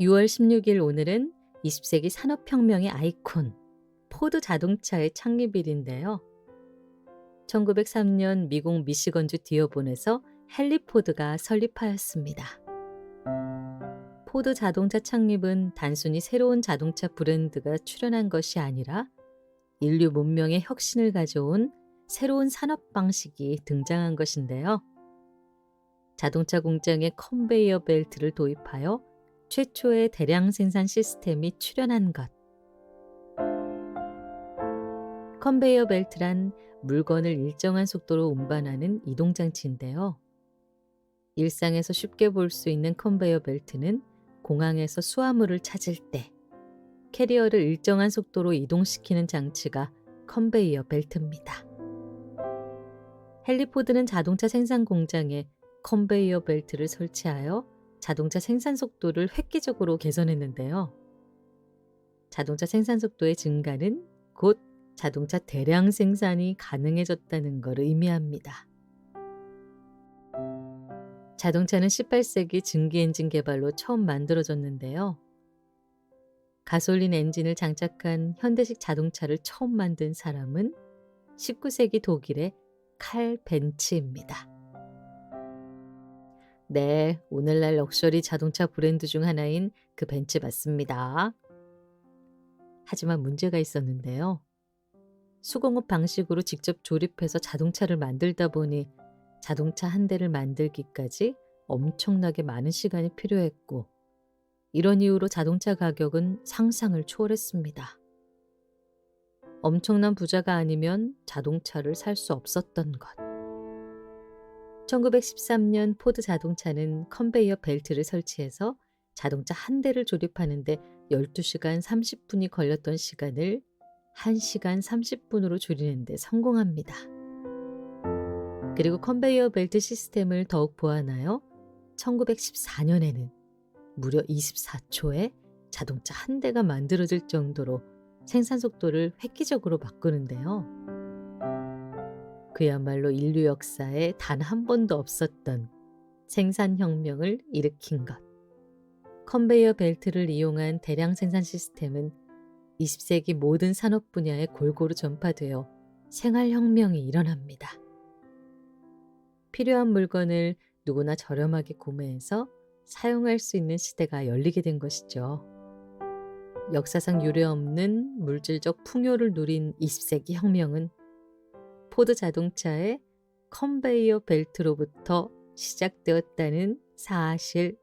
6월 16일 오늘은 20세기 산업혁명의 아이콘, 포드 자동차의 창립일인데요. 1903년 미국 미시건주 디어본에서 헨리 포드가 설립하였습니다. 포드 자동차 창립은 단순히 새로운 자동차 브랜드가 출현한 것이 아니라 인류 문명의 혁신을 가져온 새로운 산업 방식이 등장한 것인데요. 자동차 공장에 컨베이어 벨트를 도입하여 최초의 대량 생산 시스템이 출현한 것. 컨베이어 벨트란 물건을 일정한 속도로 운반하는 이동장치인데요. 일상에서 쉽게 볼 수 있는 컨베이어 벨트는 공항에서 수화물을 찾을 때 캐리어를 일정한 속도로 이동시키는 장치가 컨베이어 벨트입니다. 헬리포드는 자동차 생산 공장에 컨베이어 벨트를 설치하여 자동차 생산 속도를 획기적으로 개선했는데요. 자동차 생산 속도의 증가는 곧 자동차 대량 생산이 가능해졌다는 것을 의미합니다. 자동차는 18세기 증기 엔진 개발로 처음 만들어졌는데요. 가솔린 엔진을 장착한 현대식 자동차를 처음 만든 사람은 19세기 독일의 칼 벤츠입니다. 네, 오늘날 럭셔리 자동차 브랜드 중 하나인 그 벤츠 맞습니다. 하지만 문제가 있었는데요. 수공업 방식으로 직접 조립해서 자동차를 만들다 보니 자동차 한 대를 만들기까지 엄청나게 많은 시간이 필요했고, 이런 이유로 자동차 가격은 상상을 초월했습니다. 엄청난 부자가 아니면 자동차를 살 수 없었던 것. 1913년 포드 자동차는 컨베이어 벨트를 설치해서 자동차 한 대를 조립하는데 12시간 30분이 걸렸던 시간을 1시간 30분으로 줄이는데 성공합니다. 그리고 컨베이어 벨트 시스템을 더욱 보완하여 1914년에는 무려 24초에 자동차 한 대가 만들어질 정도로 생산 속도를 획기적으로 바꾸는데요. 그야말로 인류 역사에 단 한 번도 없었던 생산혁명을 일으킨 것. 컨베이어 벨트를 이용한 대량 생산 시스템은 20세기 모든 산업 분야에 골고루 전파되어 생활혁명이 일어납니다. 필요한 물건을 누구나 저렴하게 구매해서 사용할 수 있는 시대가 열리게 된 것이죠. 역사상 유례없는 물질적 풍요를 누린 20세기 혁명은 포드 자동차의 컨베이어 벨트로부터 시작되었다는 사실